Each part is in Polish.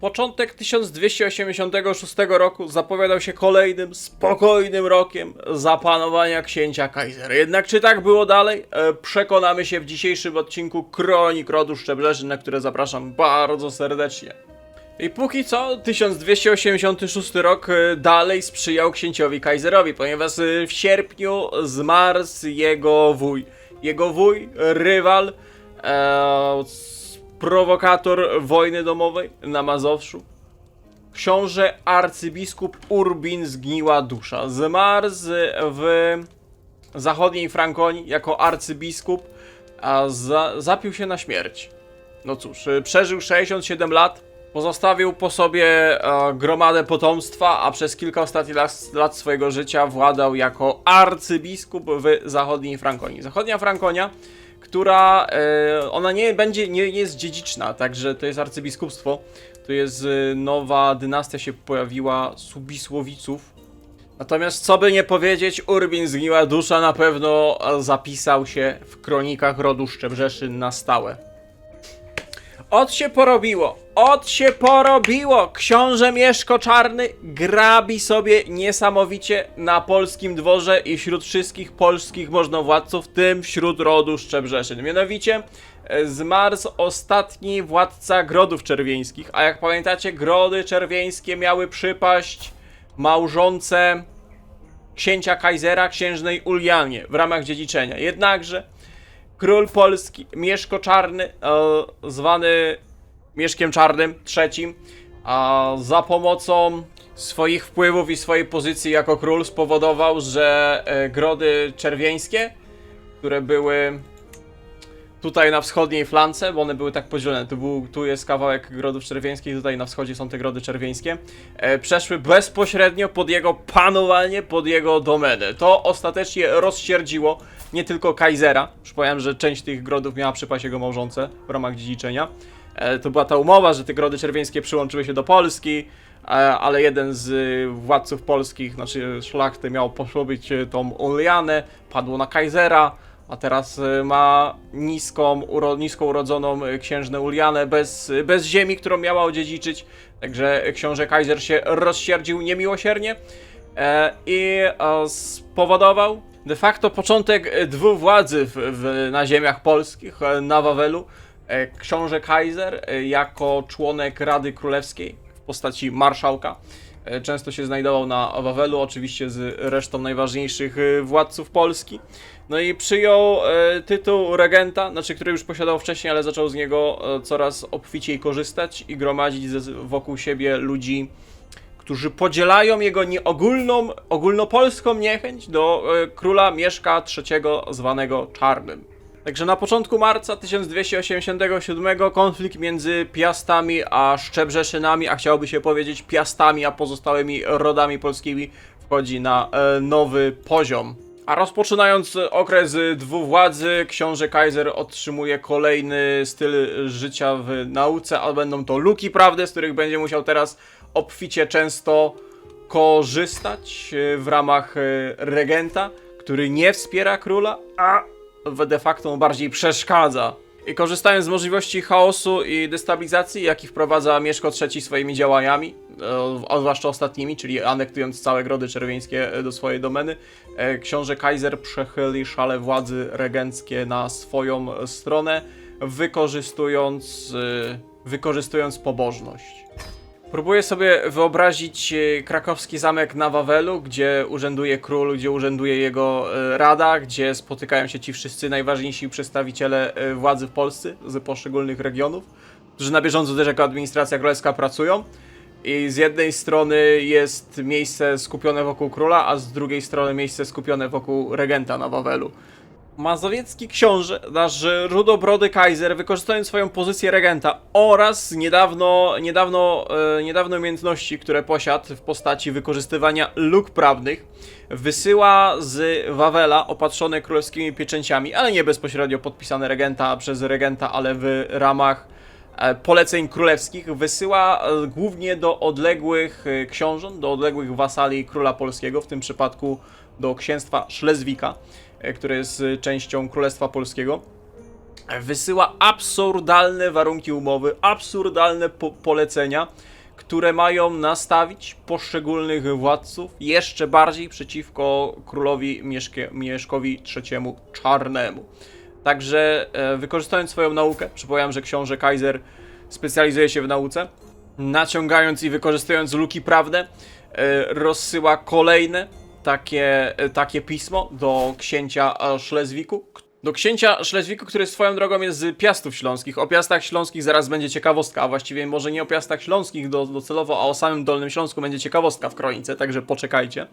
Początek 1286 roku zapowiadał się kolejnym spokojnym rokiem zapanowania księcia Kaisera. Jednak czy tak było dalej? E, Przekonamy się w dzisiejszym odcinku Kronik Rodu Szczebleżyn, na które zapraszam bardzo serdecznie. I póki co 1286 rok e, dalej sprzyjał księciowi Kaiserowi, ponieważ e, w sierpniu zmarł jego wuj. Jego wuj, rywal, prowokator wojny domowej na Mazowszu. Książę arcybiskup Urbin zgniła dusza. Zmarł w zachodniej Frankonii jako arcybiskup, a za, zapił się na śmierć. No cóż, y, przeżył 67 lat, pozostawił po sobie e, gromadę potomstwa, a przez kilka ostatnich lat, lat swojego życia władał jako arcybiskup w zachodniej Frankonii. Zachodnia Frankonia, która e, ona nie będzie, nie jest dziedziczna, także to jest arcybiskupstwo. To jest e, nowa dynastia się pojawiła Subisłowiców. Natomiast co by nie powiedzieć, Urbin zgniła dusza na pewno zapisał się w kronikach rodu Szczebrzeszyn na stałe. Od się porobiło, od się porobiło! Książę Mieszko Czarny grabi sobie niesamowicie na polskim dworze i wśród wszystkich polskich możnowładców, w tym wśród rodu Szczebrzeszyn. Mianowicie e, zmarł ostatni władca Grodów Czerwieńskich, a jak pamiętacie, Grody Czerwieńskie miały przypaść małżonce księcia Kaisera, księżnej Ulianie w ramach dziedziczenia. Jednakże król polski Mieszko Czarny, e, zwany Mieszkiem Czarnym III, a za pomocą swoich wpływów i swojej pozycji jako król spowodował, że e, grody czerwieńskie, które były tutaj na wschodniej flance, bo one były tak podzielone, tu, był, tu jest kawałek grodów czerwieńskich, tutaj na wschodzie są te grody czerwieńskie, e, przeszły bezpośrednio pod jego panowanie, pod jego domenę. To ostatecznie rozsierdziło nie tylko Kaisera, przypomniałem, że część tych grodów miała przypaść jego małżonce w ramach dziedziczenia. E, to była ta umowa, że te grody czerwieńskie przyłączyły się do Polski, e, ale jeden z y, władców polskich, znaczy szlachty miał poślubić y, tą Ulianę, padło na Kaisera, a teraz y, ma niską, uro, urodzoną y, księżnę Ulianę bez, y, bez ziemi, którą miała odziedziczyć. Także książę Kaiser się rozsierdził niemiłosiernie e, i e, spowodował de facto początek e, dwuwładzy w, w, na ziemiach polskich, na Wawelu. Książę Kaiser jako członek Rady Królewskiej w postaci marszałka często się znajdował na Wawelu, oczywiście z resztą najważniejszych e, władców Polski. No i przyjął e, tytuł regenta, znaczy który już posiadał wcześniej, ale zaczął z niego e, coraz obficiej korzystać i gromadzić wokół siebie ludzi, którzy podzielają jego nieogólną, ogólnopolską niechęć do e, króla Mieszka III zwanego Czarnym. Także na początku marca 1287 konflikt między Piastami a Szczebrzeszynami, a chciałoby się powiedzieć Piastami, a pozostałymi rodami polskimi wchodzi na e, nowy poziom. A rozpoczynając okres dwuwładzy, książę Kaiser otrzymuje kolejny styl życia w nauce, a będą to luki prawdy, z których będzie musiał teraz obficie często korzystać e, w ramach e, regenta, który nie wspiera króla, a de facto bardziej przeszkadza. I korzystając z możliwości chaosu i destabilizacji, jaki wprowadza Mieszko III swoimi działaniami, e, zwłaszcza ostatnimi, czyli anektując całe grody czerwieńskie e, do swojej domeny, e, książę Kaiser przechyli szale władzy regenckie na swoją stronę, wykorzystując, e, wykorzystując pobożność. Próbuję sobie wyobrazić e, krakowski zamek na Wawelu, gdzie urzęduje król, gdzie urzęduje jego e, rada, gdzie spotykają się ci wszyscy najważniejsi przedstawiciele e, władzy w Polsce z poszczególnych regionów, którzy na bieżąco też jako administracja królewska pracują. I z jednej strony jest miejsce skupione wokół króla, a z drugiej strony miejsce skupione wokół regenta na Wawelu. Mazowiecki książę, nasz rudobrody Kaiser, wykorzystując swoją pozycję regenta oraz niedawno, niedawno, e, umiejętności, które posiadł w postaci wykorzystywania luk prawnych, wysyła z Wawela opatrzone królewskimi pieczęciami, ale nie bezpośrednio podpisane regenta przez regenta, ale w ramach e, poleceń królewskich wysyła e, głównie do odległych e, książąt, do odległych wasali króla polskiego, w tym przypadku do księstwa Szlezwika, które jest e, częścią Królestwa Polskiego. wysyła absurdalne warunki umowy, absurdalne po polecenia, które mają nastawić poszczególnych władców jeszcze bardziej przeciwko królowi Mieszkie, Mieszkowi III Czarnemu. Także e, wykorzystując swoją naukę, przypomniałem, że książę Kaiser specjalizuje się w nauce, naciągając i wykorzystując luki prawne, e, rozsyła kolejne takie, e, takie pismo do księcia Szlezwiku. Do księcia Szlezwiku, który swoją drogą jest z Piastów Śląskich. O Piastach Śląskich zaraz będzie ciekawostka, a właściwie może nie o Piastach Śląskich do, docelowo, a o samym Dolnym Śląsku będzie ciekawostka w kronice, także poczekajcie.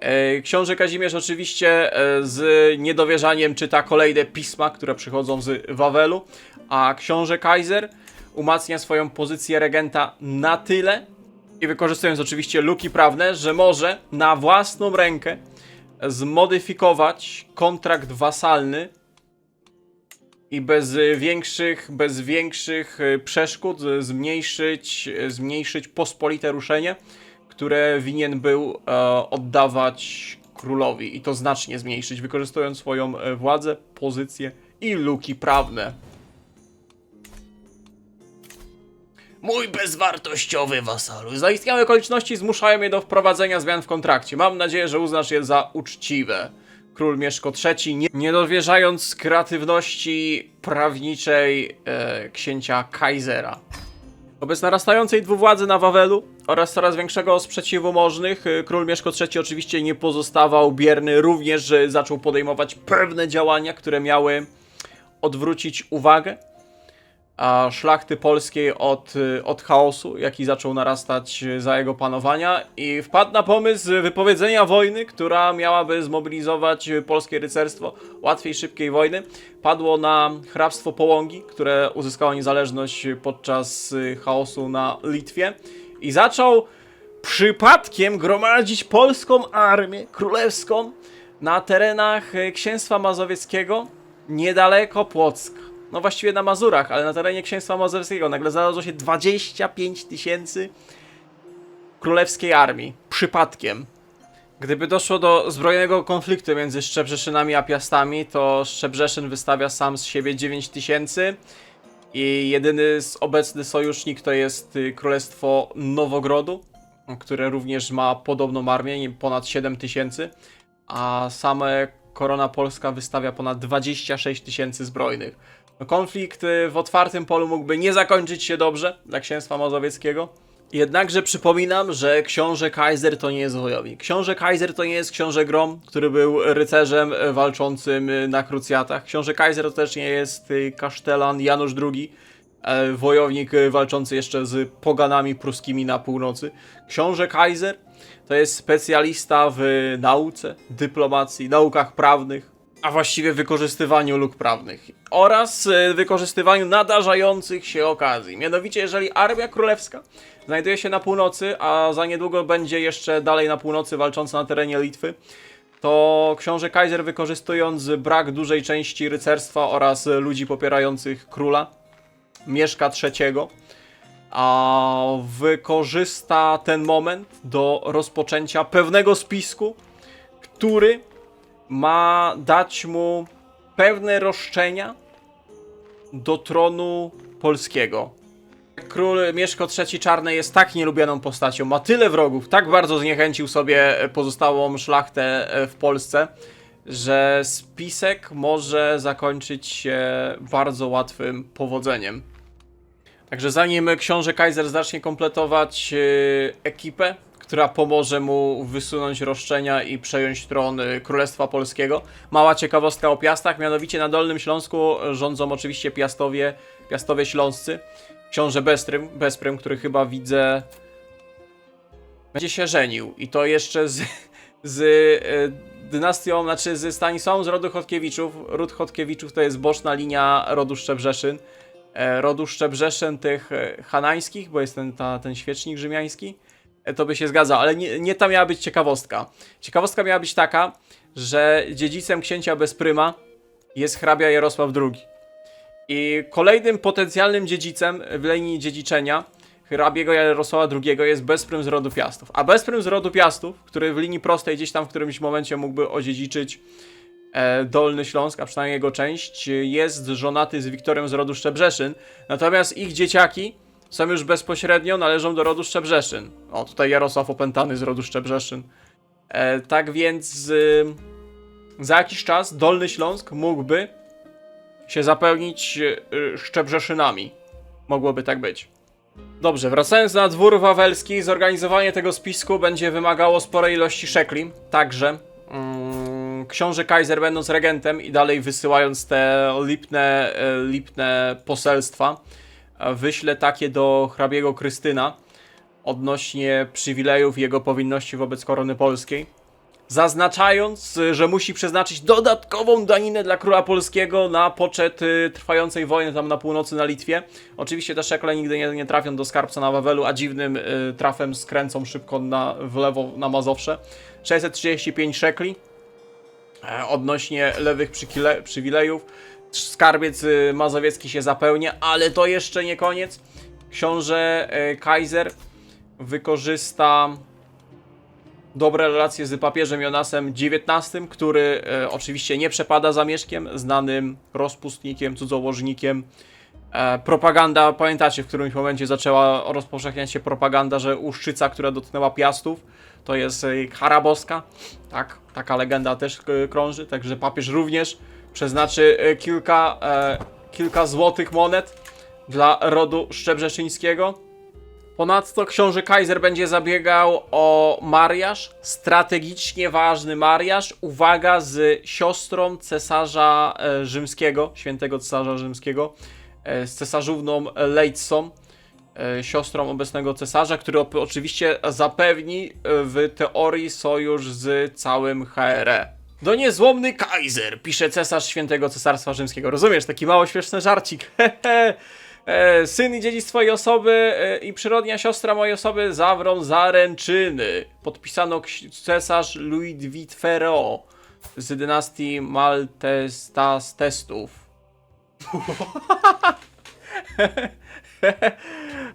E, Książę Kazimierz oczywiście e, z niedowierzaniem czyta kolejne pisma, które przychodzą z Wawelu, a książę Kaiser umacnia swoją pozycję regenta na tyle i wykorzystując oczywiście luki prawne, że może na własną rękę zmodyfikować kontrakt wasalny i bez większych, bez większych y, przeszkód zmniejszyć, y, zmniejszyć pospolite ruszenie, które winien był e, oddawać królowi i to znacznie zmniejszyć, wykorzystując swoją e, władzę, pozycję i luki prawne. Mój bezwartościowy wasalu. Zaistniałe okoliczności zmuszają mnie do wprowadzenia zmian w kontrakcie. Mam nadzieję, że uznasz je za uczciwe. Król Mieszko III, nie, nie dowierzając kreatywności prawniczej e, księcia Kaisera. Wobec narastającej dwuwładzy na Wawelu oraz coraz większego sprzeciwu możnych, y, król Mieszko III oczywiście nie pozostawał bierny, również y, zaczął podejmować pewne działania, które miały odwrócić uwagę a szlachty polskiej od, od chaosu, jaki zaczął narastać za jego panowania i wpadł na pomysł wypowiedzenia wojny, która miałaby zmobilizować polskie rycerstwo, łatwiej, szybkiej wojny. Padło na hrabstwo Połągi, które uzyskało niezależność podczas chaosu na Litwie i zaczął przypadkiem gromadzić polską armię królewską na terenach księstwa mazowieckiego niedaleko Płocka. No właściwie na Mazurach, ale na terenie księstwa mazowieckiego nagle znalazło się 25 tysięcy królewskiej armii. Przypadkiem. Gdyby doszło do zbrojnego konfliktu między Szczebrzeszynami a Piastami, to Szczebrzeszyn wystawia sam z siebie 9 tysięcy i jedyny obecny sojusznik to jest y, Królestwo Nowogrodu, które również ma podobną armię, ponad 7 tysięcy, a same Korona Polska wystawia ponad 26 tysięcy zbrojnych. Konflikt y, w otwartym polu mógłby nie zakończyć się dobrze dla księstwa mazowieckiego. Jednakże przypominam, że książę Kaiser to nie jest wojownik. Książę Kaiser to nie jest książę Grom, który był rycerzem y, walczącym y, na krucjatach. Książę Kaiser to też nie jest kasztelan Janusz II, wojownik walczący jeszcze z poganami pruskimi na północy. Książę Kaiser to jest specjalista w nauce, dyplomacji, naukach prawnych, a właściwie wykorzystywaniu luk prawnych oraz e, wykorzystywaniu nadarzających się okazji. Mianowicie, jeżeli armia królewska znajduje się na północy, a za niedługo będzie jeszcze dalej na północy walcząca na terenie Litwy, to książę Kaiser wykorzystując brak dużej części rycerstwa oraz ludzi popierających króla, Mieszka III, a wykorzysta ten moment do rozpoczęcia pewnego spisku, który ma dać mu pewne roszczenia do tronu polskiego. Król Mieszko III Czarny jest tak nielubianą postacią, ma tyle wrogów, tak bardzo zniechęcił sobie pozostałą szlachtę e, w Polsce, że spisek może zakończyć się bardzo łatwym powodzeniem. Także zanim książę Kaiser zacznie kompletować yy, ekipę, która pomoże mu wysunąć roszczenia i przejąć tron y, Królestwa Polskiego, mała ciekawostka o Piastach, mianowicie na Dolnym Śląsku rządzą oczywiście Piastowie, Piastowie Śląscy. Książę Bezprym, Bezprym, który chyba widzę będzie się żenił i to jeszcze z, z y, dynastią, znaczy z Stanisławą z rodu Chodkiewiczów. Ród Chodkiewiczów to jest boczna linia rodu Szczebrzeszyn e, rodu Szczebrzeszyn tych e, hanańskich, bo jest ten, ta, ten świecznik rzymiański, to by się zgadza, ale nie, nie ta miała być ciekawostka. Ciekawostka miała być taka, że dziedzicem księcia Bezpryma jest hrabia Jarosław II. I kolejnym potencjalnym dziedzicem w linii dziedziczenia hrabiego Jarosława II jest Bezprym z rodu Piastów. A Bezprym z rodu Piastów, który w linii prostej gdzieś tam w którymś momencie mógłby odziedziczyć e, Dolny Śląsk, a przynajmniej jego część, e, jest żonaty z Wiktorem z rodu Szczebrzeszyn, natomiast ich dzieciaki są już bezpośrednio należą do rodu Szczebrzeszyn. O, tutaj Jarosław Opętany z rodu Szczebrzeszyn. E, tak więc y, za jakiś czas Dolny Śląsk mógłby się zapełnić y, Szczebrzeszynami. Mogłoby tak być. Dobrze, wracając na dwór wawelski, zorganizowanie tego spisku będzie wymagało sporej ilości szekli. Także mm, książę Kaiser będąc regentem i dalej wysyłając te lipne, e, lipne poselstwa, wyśle takie do hrabiego Krystyna odnośnie przywilejów i jego powinności wobec korony polskiej. Zaznaczając, że musi przeznaczyć dodatkową daninę dla króla polskiego na poczet y, trwającej wojny tam na północy na Litwie. Oczywiście te szekle nigdy nie, nie trafią do skarbca na Wawelu, a dziwnym y, trafem skręcą szybko na, w lewo na Mazowsze. 635 szekli e, odnośnie lewych przywilejów. Skarbiec y, mazowiecki się zapełnia, ale to jeszcze nie koniec. Książę e, Kaiser wykorzysta dobre relacje z papieżem Jonasem XIX, który e, oczywiście nie przepada zamieszkiem, znanym rozpustnikiem, cudzołożnikiem. E, propaganda, pamiętacie, w którymś momencie zaczęła rozpowszechniać się propaganda, że Uszczyca, która dotknęła Piastów, to jest e, kara boska. Tak, taka legenda też krąży, także papież również przeznaczy e, kilka, e, kilka złotych monet dla rodu Szczebrzeszyńskiego. Ponadto książę Kaiser będzie zabiegał o mariaż, strategicznie ważny mariaż, uwaga, z siostrą cesarza e, rzymskiego, świętego cesarza rzymskiego, e, z cesarzówną e, siostrą obecnego cesarza, który oczywiście zapewni w teorii sojusz z całym HRE. Do niezłomny Kaiser, pisze cesarz świętego cesarstwa rzymskiego. Rozumiesz, taki mało śmieszny żarcik. Hehe. E, syn i dziedzic twojej osoby e, i przyrodnia siostra mojej osoby zawrą zaręczyny. Podpisano cesarz Louis Ferro z dynastii Maltestastestów.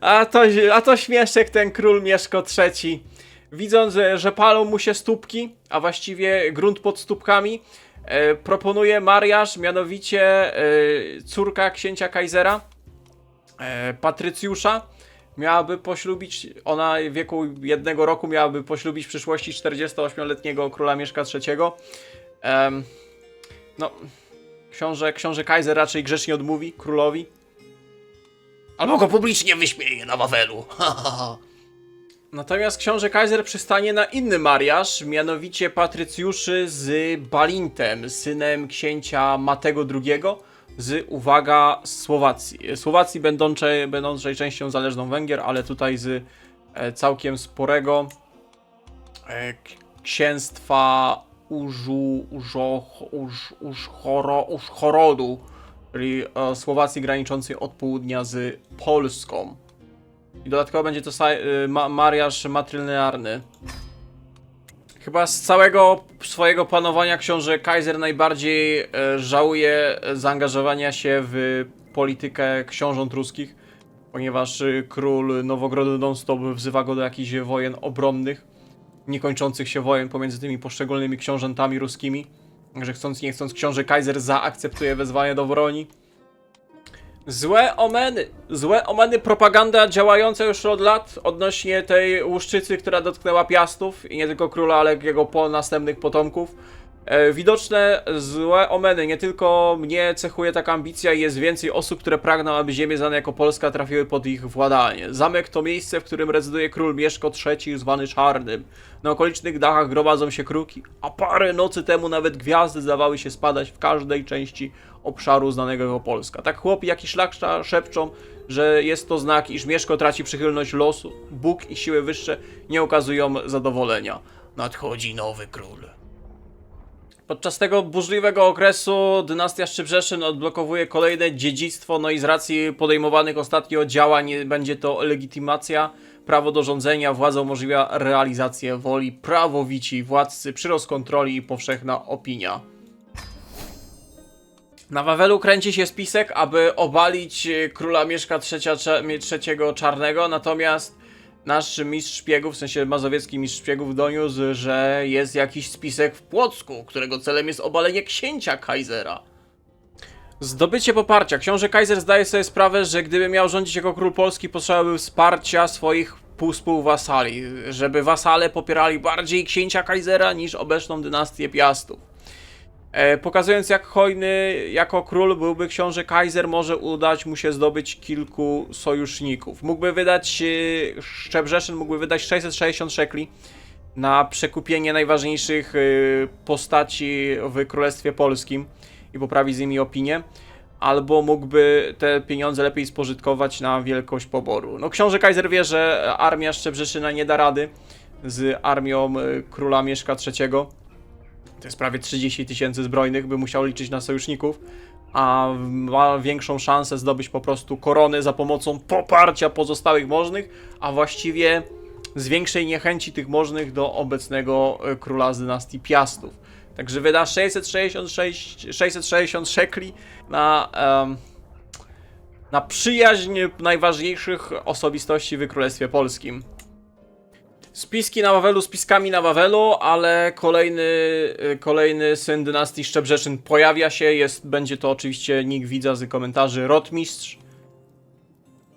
a, to, a to śmieszek ten król Mieszko III. Widząc, że, palą mu się stópki, a właściwie grunt pod stópkami, e, proponuje mariaż, mianowicie e, córka księcia Kaisera, e, Patrycjusza miałaby poślubić, ona w wieku jednego roku miałaby poślubić w przyszłości 48-letniego króla Mieszka III. Em, no, książę, książę Kaiser raczej grzecznie odmówi królowi. Albo go publicznie wyśmieje na Wawelu. Natomiast książę Kaiser przystanie na inny mariaż, mianowicie Patrycjuszy z Balintem, synem księcia Matego II z, uwaga, Słowacji. Słowacji będącej, będącej częścią zależną Węgier, ale tutaj z e, całkiem sporego e, księstwa Użu, Użo, Uż, Użchoro, Użchorodu, czyli e, Słowacji graniczącej od południa z Polską. I dodatkowo będzie to y, ma- mariaż matrylinearny. Chyba z całego swojego panowania książę Kaiser najbardziej e, żałuje zaangażowania się w politykę książąt ruskich, ponieważ y, król Nowogrodu non-stop wzywa go do jakichś wojen obronnych, niekończących się wojen pomiędzy tymi poszczególnymi książętami ruskimi. Także chcąc nie chcąc książę Kaiser zaakceptuje wezwanie do broni. Złe omeny, złe omeny propaganda działająca już od lat odnośnie tej łuszczycy, która dotknęła Piastów i nie tylko króla, ale jego po następnych potomków. E, widoczne złe omeny, nie tylko mnie cechuje taka ambicja i jest więcej osób, które pragną, aby ziemie znane jako Polska trafiły pod ich władanie. Zamek to miejsce, w którym rezyduje król Mieszko III, zwany Czarnym. Na okolicznych dachach gromadzą się kruki, a parę nocy temu nawet gwiazdy zdawały się spadać w każdej części obszaru znanego jako Polska. Tak chłopi jak i szlachta szepczą, że jest to znak, iż Mieszko traci przychylność losu, Bóg i siły wyższe nie okazują zadowolenia. Nadchodzi nowy król. Podczas tego burzliwego okresu dynastia Szczebrzeszyn odblokowuje kolejne dziedzictwo, no i z racji podejmowanych ostatnio działań będzie to legitymacja, prawo do rządzenia, władza umożliwia realizację woli, prawowici władcy, przyrost kontroli i powszechna opinia. Na Wawelu kręci się spisek, aby obalić króla Mieszka III, III Czarnego, natomiast nasz mistrz szpiegów, w sensie mazowiecki mistrz szpiegów doniósł, że jest jakiś spisek w Płocku, którego celem jest obalenie księcia Kaisera. Zdobycie poparcia. Książę Kaiser zdaje sobie sprawę, że gdyby miał rządzić jako król Polski, potrzebował wsparcia swoich pół- współwasali, żeby wasale popierali bardziej księcia Kaisera niż obecną dynastię Piastów. E, pokazując jak hojny jako król byłby książę Kaiser, może udać mu się zdobyć kilku sojuszników. Mógłby wydać, e, Szczebrzeszyn mógłby wydać 660 szekli na przekupienie najważniejszych e, postaci w Królestwie Polskim i poprawić z nimi opinię, albo mógłby te pieniądze lepiej spożytkować na wielkość poboru. No książę Kaiser wie, że armia Szczebrzeszyna nie da rady z armią króla Mieszka III. To jest prawie 30 tysięcy zbrojnych, by musiał liczyć na sojuszników, a ma większą szansę zdobyć po prostu korony za pomocą poparcia pozostałych możnych, a właściwie z większej niechęci tych możnych do obecnego e, króla z dynastii Piastów. Także wyda 666, 660 szekli na, em, na przyjaźń najważniejszych osobistości w Królestwie Polskim. Spiski na Wawelu, spiskami na Wawelu, ale kolejny, y, kolejny syn dynastii Szczebrzeszyn pojawia się. Jest, będzie to oczywiście nick widza z komentarzy Rotmistrz,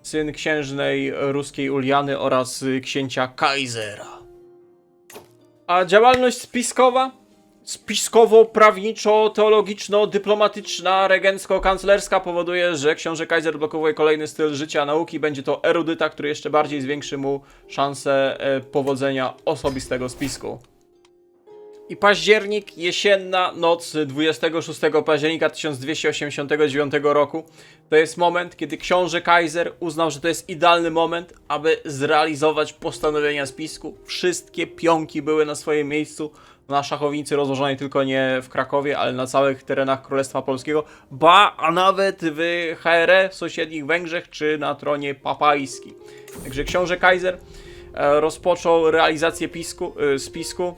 syn księżnej ruskiej Uliany oraz y, księcia Kaisera. A działalność spiskowa? Spiskowo-prawniczo-teologiczno-dyplomatyczna, regencko-kanclerska powoduje, że książę Kaiser blokowuje kolejny styl życia nauki. Będzie to erudyta, który jeszcze bardziej zwiększy mu szansę e, powodzenia osobistego spisku. I październik, jesienna noc 26 października 1289 roku to jest moment, kiedy książę Kaiser uznał, że to jest idealny moment, aby zrealizować postanowienia spisku. Wszystkie pionki były na swoim miejscu na szachownicy rozłożonej tylko nie w Krakowie, ale na całych terenach Królestwa Polskiego, ba, a nawet w HRE, sąsiednich Węgrzech, czy na tronie papajskim. Także książę Kaiser e, rozpoczął realizację pisku, e, spisku.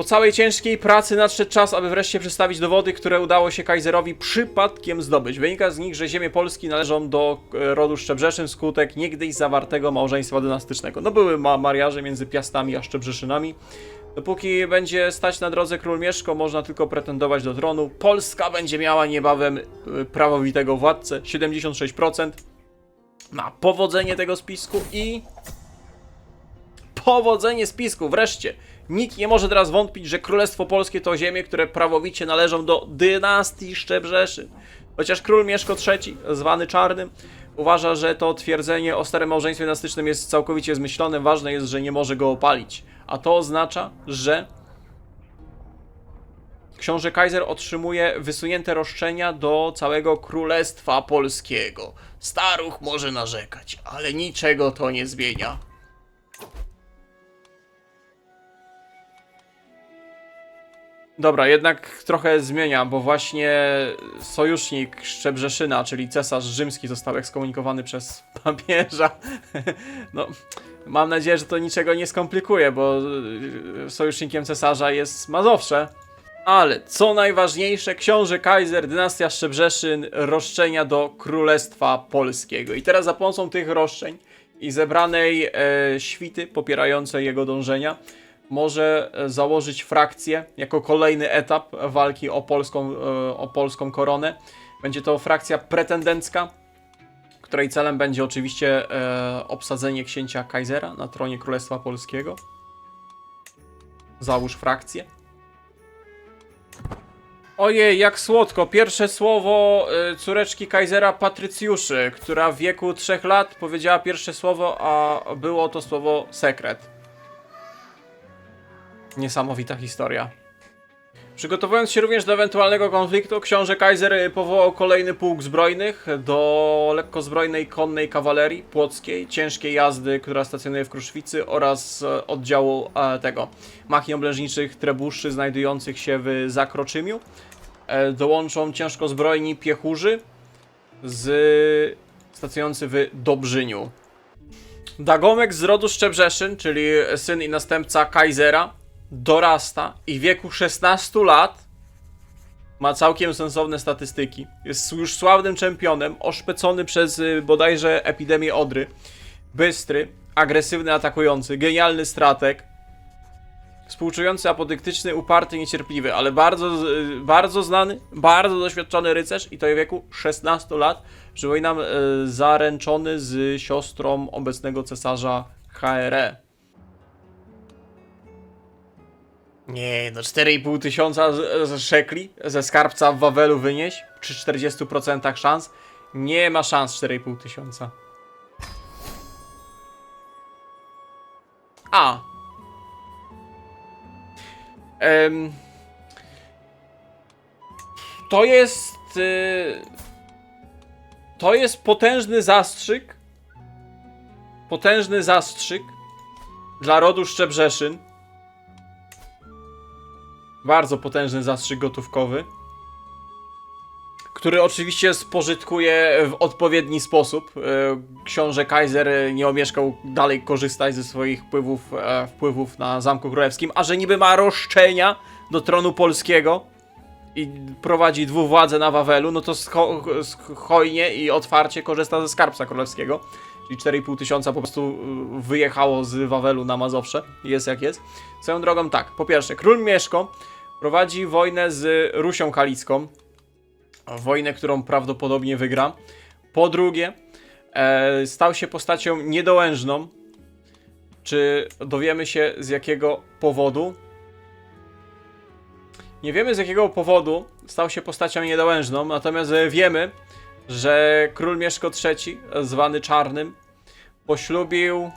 Po całej ciężkiej pracy nadszedł czas, aby wreszcie przedstawić dowody, które udało się Kaiserowi przypadkiem zdobyć. Wynika z nich, że ziemie Polski należą do e, rodu Szczebrzeszyn wskutek niegdyś zawartego małżeństwa dynastycznego. No były ma mariaże między Piastami a Szczebrzeszynami. Dopóki będzie stać na drodze król Mieszko, można tylko pretendować do tronu. Polska będzie miała niebawem e, prawowitego władcę, 76% na powodzenie tego spisku i powodzenie spisku, wreszcie. Nikt nie może teraz wątpić, że Królestwo Polskie to ziemie, które prawowicie należą do dynastii Szczebrzeszyn. Chociaż król Mieszko III, zwany Czarnym, uważa, że to twierdzenie o starym małżeństwie dynastycznym jest całkowicie zmyślone, ważne jest, że nie może go opalić. A to oznacza, że książę Kaiser otrzymuje wysunięte roszczenia do całego Królestwa Polskiego. Staruch może narzekać, ale niczego to nie zmienia. Dobra, jednak trochę zmienia, bo właśnie sojusznik Szczebrzeszyna, czyli cesarz rzymski został ekskomunikowany przez papieża. No, mam nadzieję, że to niczego nie skomplikuje, bo y, sojusznikiem cesarza jest Mazowsze. Ale co najważniejsze, książę Kaiser, dynastia Szczebrzeszyn, roszczenia do Królestwa Polskiego. I teraz za pomocą tych roszczeń i zebranej e, świty popierającej jego dążenia, może e, założyć frakcję jako kolejny etap walki o polską, e, o polską koronę. Będzie to frakcja pretendencka, której celem będzie oczywiście e, obsadzenie księcia Kaisera na tronie Królestwa Polskiego. Załóż frakcję. Ojej, jak słodko. Pierwsze słowo córeczki Kaisera Patrycjuszy, która w wieku 3 lat powiedziała pierwsze słowo, a było to słowo sekret. Niesamowita historia. Przygotowując się również do ewentualnego konfliktu, książę Kaiser y, powołał kolejny pułk zbrojnych do lekkozbrojnej konnej kawalerii płockiej, ciężkiej jazdy, która stacjonuje w Kruszwicy oraz e, oddziału e, tego machii oblężniczych trebuszy znajdujących się w Zakroczymiu. E, dołączą ciężkozbrojni piechurzy z stacjonujący w Dobrzyniu. Dagomek z rodu Szczebrzeszyn, czyli syn i następca Kaisera, dorasta i w wieku 16 lat ma całkiem sensowne statystyki. Jest już sławnym czempionem, oszpecony przez y, bodajże epidemię odry. bystry, agresywny, atakujący, genialny strateg, współczujący, apodyktyczny, uparty, niecierpliwy, ale bardzo, z- bardzo znany, bardzo doświadczony rycerz i to w wieku 16 lat. Przypominam, e, zaręczony z siostrą obecnego cesarza HRE. Nie, no 4,5 tysiąca z- z szekli ze skarbca w Wawelu wynieść przy 40% szans. Nie ma szans 4,5 tysiąca. A. Em, to jest. y, to jest potężny zastrzyk. Potężny zastrzyk dla rodu Szczebrzeszyn. Bardzo potężny zastrzyk gotówkowy. Który oczywiście spożytkuje w odpowiedni sposób. E, Książę Kaiser nie omieszkał dalej korzystać ze swoich wpływów, e, wpływów na Zamku Królewskim, a że niby ma roszczenia do tronu polskiego i prowadzi dwuwładzę na Wawelu, no to scho i otwarcie korzysta ze skarbca królewskiego. Czyli 4,5 tysiąca po prostu y, wyjechało z Wawelu na Mazowsze. Jest jak jest. Swoją drogą tak, po pierwsze, król Mieszko prowadzi wojnę z Rusią Halicką. Wojnę, którą prawdopodobnie wygra. Po drugie, e, stał się postacią niedołężną. Czy dowiemy się z jakiego powodu? Nie wiemy z jakiego powodu stał się postacią niedołężną, natomiast e, wiemy, że król Mieszko III, zwany Czarnym, poślubił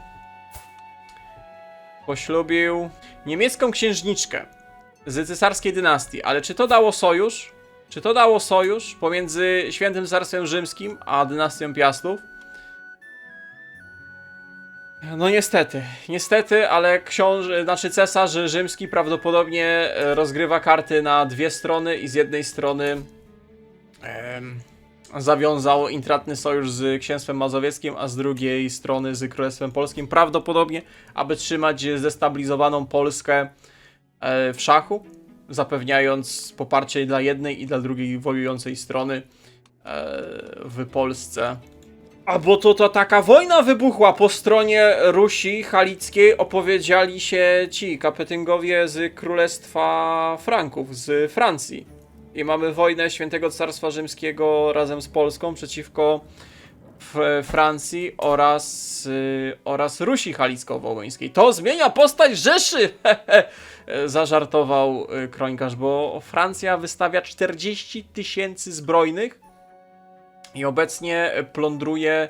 poślubił niemiecką księżniczkę z cesarskiej dynastii, ale czy to dało sojusz? Czy to dało sojusz pomiędzy Świętym Carstwem Rzymskim a dynastią Piastów? No niestety, niestety, ale książę, znaczy cesarz rzymski prawdopodobnie e, rozgrywa karty na dwie strony i z jednej strony em, zawiązał intratny sojusz z księstwem mazowieckim, a z drugiej strony z królestwem polskim, prawdopodobnie, aby trzymać zdestabilizowaną Polskę e, w szachu, zapewniając poparcie dla jednej i dla drugiej wojującej strony e, w Polsce. A bo to, to taka wojna wybuchła po stronie Rusi Halickiej, opowiedzieli się ci kapetyngowie z Królestwa Franków, z Francji. I mamy wojnę Świętego Carstwa Rzymskiego razem z Polską przeciwko Francji oraz, y, oraz Rusi Halicko-Wołyńskiej. To zmienia postać Rzeszy! Zażartował y, kronikarz, bo Francja wystawia 40 tysięcy zbrojnych i obecnie plądruje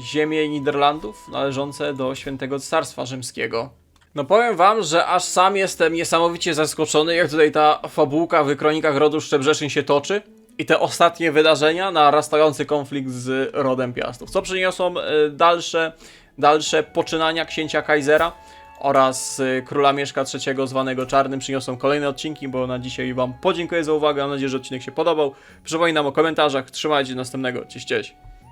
ziemię Niderlandów należące do Świętego Carstwa Rzymskiego. No powiem wam, że aż sam jestem niesamowicie zaskoczony, jak tutaj ta fabułka w kronikach rodu Szczebrzeszyn się toczy i te ostatnie wydarzenia, narastający konflikt z rodem Piastów, co przyniosą e, dalsze, dalsze poczynania księcia Kaisera oraz e, króla Mieszka III zwanego Czarnym przyniosą kolejne odcinki, bo na dzisiaj wam podziękuję za uwagę, mam nadzieję, że odcinek się podobał. Przypominam o komentarzach, trzymajcie następnego, cześć, cześć.